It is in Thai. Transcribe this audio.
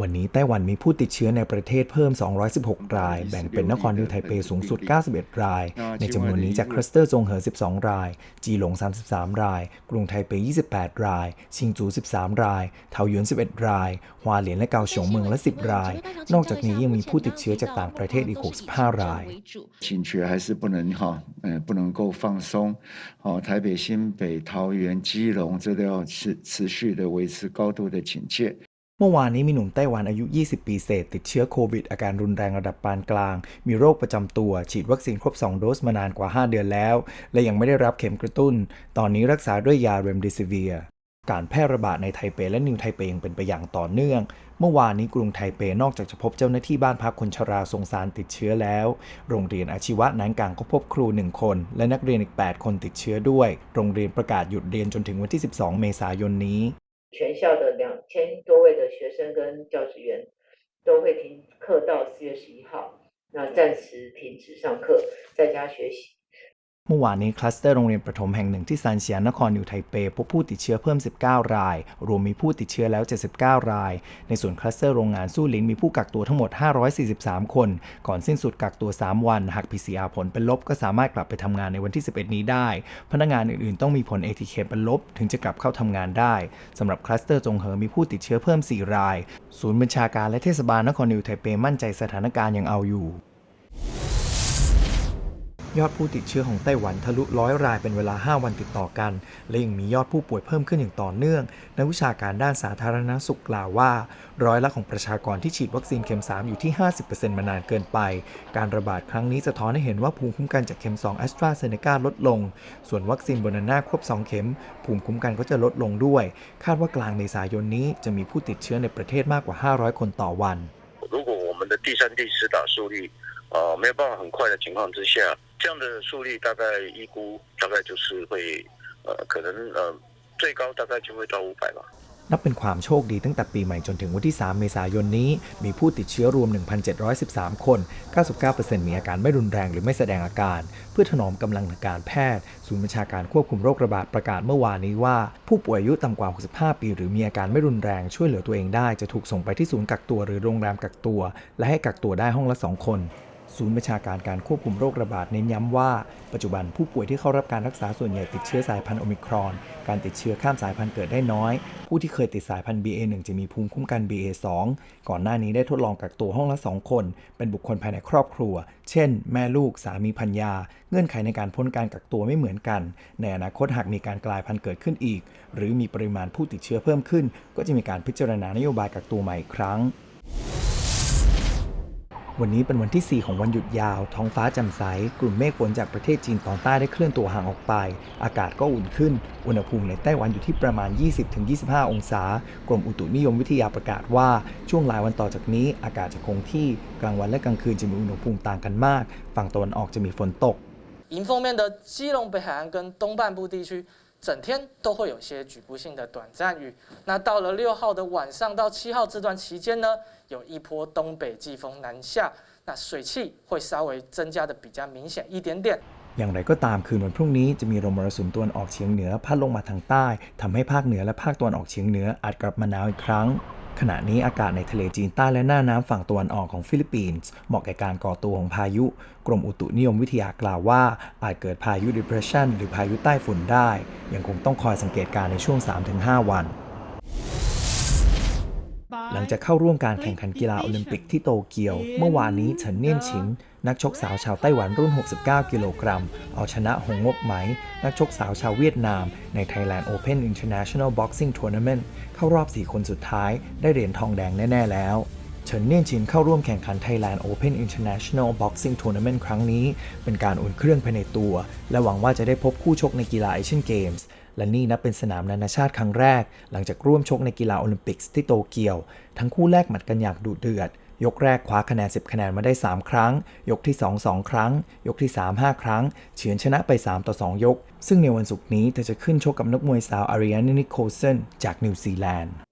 วันนี้ไต้หวันมีผู้ติดเชื้อในประเทศเพิ่ม 216 ราย แบ่งเป็นนครนิวไทเปสูงสุด 91 ราย ในจำนวนนี้จากคลัสเตอร์จงเหอ 12 ราย จีหลง 33 ราย กรุงไทเป 28 ราย ชิงจู 13 ราย เทาหยวน 11 ราย ฮวาเหลียนและเกาฉงเมืองละ 10 ราย นอกจากนี้ยังมีผู้ติดเชื้อจากต่างประเทศอีก 65 ราย 警觉还是不能哈，呃，不能够放松。哦，台北、新北、桃园、基隆，这都要持持续的维持高度的警戒。 เมื่อวานนี้มีหนุ่มไต้หวันอายุ 20 ปีเศษ ติดเชื้อโควิด อาการรุนแรงระดับปานกลาง มีโรคประจำตัว ฉีดวัคซีนครบ 2 โดสมานานกว่า 5 เดือนแล้ว และยังไม่ได้รับเข็มกระตุ้น ตอนนี้รักษาด้วยยาเรมเดซิเวีย การแพร่ระบาดในไทเปและนิวไทเปยังเป็นไปอย่างต่อเนื่อง เมื่อวานนี้กรุงไทเปนอกจากจะพบเจ้าหน้าที่บ้านพักคนชราทรงสารติดเชื้อแล้ว โรงเรียนอาชีวะนานกลางก็พบครู 1 คน และนักเรียนอีก 8 คนติดเชื้อด้วย โรงเรียนประกาศหยุดเรียนจนถึงวันที่ 12 เมษายนนี้ 全校的两千多位的学生跟教职员都会停课到四月十一号，那暂时停止上课，在家学习。 เมื่อวานนี้คลัสเตอร์โรงเรียนประถมแห่งหนึ่งที่ซานเซียนครนิวไทเปพบผู้ติดเชื้อเพิ่ม 19 ราย รวมมีผู้ติดเชื้อแล้ว 79 ราย ในส่วนคลัสเตอร์โรงงานสู้ลินมีผู้กักตัวทั้งหมด 543 คน ก่อนสิ้นสุดกักตัว 3 วัน หาก PCR ผลเป็นลบก็สามารถกลับไปทำงานในวันที่ 11 นี้ได้ พนักงานอื่นๆ ต้องมีผล ATK เป็นลบ ถึงจะกลับเข้าทำงานได้สำหรับคลัสเตอร์จงเหอมีผู้ติดเชื้อเพิ่ม 4 ราย ศูนย์บัญชาการและเทศบาลนครนิวไทเปมั่นใจสถานการณ์ยังเอาอยู่ ยอดผู้ติดเชื้อของไต้หวันทะลุร้อยรายเป็นเวลา 5 วันติดต่อกัน และยังมียอดผู้ป่วยเพิ่มขึ้นอย่างต่อเนื่อง นักวิชาการด้านสาธารณสุขกล่าวว่า ร้อยละของประชากรที่ฉีดวัคซีนเข็ม 3 อยู่ที่ 50%มานานเกินไป การระบาดครั้งนี้สะท้อนให้เห็นว่าภูมิคุ้มกันจากเข็ม 2 a s t r a z เซ e c a ลดลง ส่วนวัคซีนโบนาน่าครบ 2 เข็ม ภูมิคุ้มกันก็จะลดลงด้วย คาดว่ากลางเมษายนนี้จะมีผู้ติดเชื้อในประเทศมากกว่า 500 คนต่อวัน 如果我们的第三、第四打数率呃没有办法很快的情况之下， 这样的数率大概预估大概就是会呃可能呃最高大概就会到五百吧。 นับเป็นความโชคดีตั้งแต่ปีใหม่จนถึงวันที่ 3 เมษายนนี้ มีผู้ติดเชื้อรวม 1,713 คน 99%มีอาการไม่รุนแรงหรือไม่แสดงอาการ เพื่อถนอมกำลังทางการแพทย์ ศูนย์บัญชาการควบคุมโรคระบาดประกาศเมื่อวานนี้ว่า ผู้ป่วยอายุต่ำกว่า 65 ปี หรือมีอาการไม่รุนแรงช่วยเหลือตัวเองได้ จะถูกส่งไปที่ศูนย์กักตัวหรือโรงแรมกักตัว และให้กักตัวได้ห้องละ 2 คน ศูนย์บัญชาการการควบคุมโรคระบาดเน้นย้ำว่า ปัจจุบันผู้ป่วยที่เข้ารับการรักษาส่วนใหญ่ติดเชื้อสายพันธุ์โอมิครอน การติดเชื้อข้ามสายพันธุ์เกิดได้น้อย ผู้ที่เคยติดสายพันธุ์ BA1 จะมีภูมิคุ้มกัน BA2 ก่อนหน้านี้ได้ทดลองกักตัวห้องละ 2 คน เป็นบุคคลภายในครอบครัว เช่น แม่ลูกสามีพัญญาเงื่อนไขในการพ้นการกักตัวไม่เหมือนกัน ในอนาคตหากมีการกลายพันธุ์เกิดขึ้นอีก หรือมีปริมาณผู้ติดเชื้อเพิ่มขึ้น ก็จะมีการพิจารณานโยบายกักตัวใหม่อีกครั้ง วันนี้เป็นวันที่ 4 ของวันหยุดยาว ท้องฟ้าแจ่มใส กลุ่มเมฆฝนจากประเทศจีนตอนใต้ได้เคลื่อนตัวห่างออกไป อากาศก็อุ่นขึ้น อุณหภูมิในไต้หวันอยู่ที่ประมาณ 20-25 องศา กรมอุตุนิยมวิทยาประกาศว่า ช่วงหลายวันต่อจากนี้ อากาศจะคงที่ กลางวันและกลางคืนจะมีอุณหภูมิต่างกันมาก ฝั่งตะวันออกจะมีฝนตก 迎风面的基隆北海岸跟东半部地区， 整天都会有些局部性的短暂雨。那到了六号的晚上到七号这段期间呢，有一波东北季风南下，那水汽会稍微增加的比较明显一点点。 อย่างไรก็ตามคืนวันพรุ่งนี้จะมีลมมรสุมตะวันออกเฉียงเหนือพัดลงมาทางใต้ทำให้ภาคเหนือและภาคตะวันออกเฉียงเหนืออาจกลับมาหนาวอีกครั้ง ขณะนี้อากาศในทะเลจีนใต้และหน้าน้ำฝั่งตะวันออกของฟิลิปปินส์เหมาะแก่การก่อตัวของพายุ กรมอุตุนิยมวิทยากล่าวว่า อาจเกิดพายุ depression หรือพายุใต้ฝุ่นได้ ยังคงต้องคอยสังเกตการณ์ในช่วง 3-5 วัน หลังจากเข้าร่วมการแข่งขันกีฬาโอลิมปิกที่โตเกียว เมื่อวานนี้เฉินเนียนชินนักชกสาวชาวไต้หวันรุ่น 69 กิโลกรัม เอาชนะหงงบไหม นักชกสาวชาวเวียดนาม ใน Thailand Open International Boxing Tournament เข้ารอบ 4 คนสุดท้าย ได้เหรียญทองแดงแน่ ๆ แล้ว เฉินเนียนชินเข้าร่วมแข่งขัน Thailand Open International Boxing Tournament ครั้งนี้ เป็นการอุ่นเครื่องภายในตัว และหวังว่าจะได้พบคู่ชกในกีฬาเอเชียนเกมส์และนี่นับเป็นสนามนานาชาติครั้งแรก หลังจากร่วมชกในกีฬาโอลิมปิกส์ที่โตเกียว ทั้งคู่แลกหมัดกันอย่างดุเดือด ยกแรกคว้าคะแนน 10 คะแนนมาได้ 3 ครั้ง ยกที่ 2 2 ครั้ง ยกที่ 3 5 ครั้ง เฉือนชนะไป 3 ต่อ 2 ยก ซึ่งในวันศุกร์นี้เธอจะขึ้นชกกับนักมวยสาวอาริอานีนิโคลเซนจากนิวซีแลนด์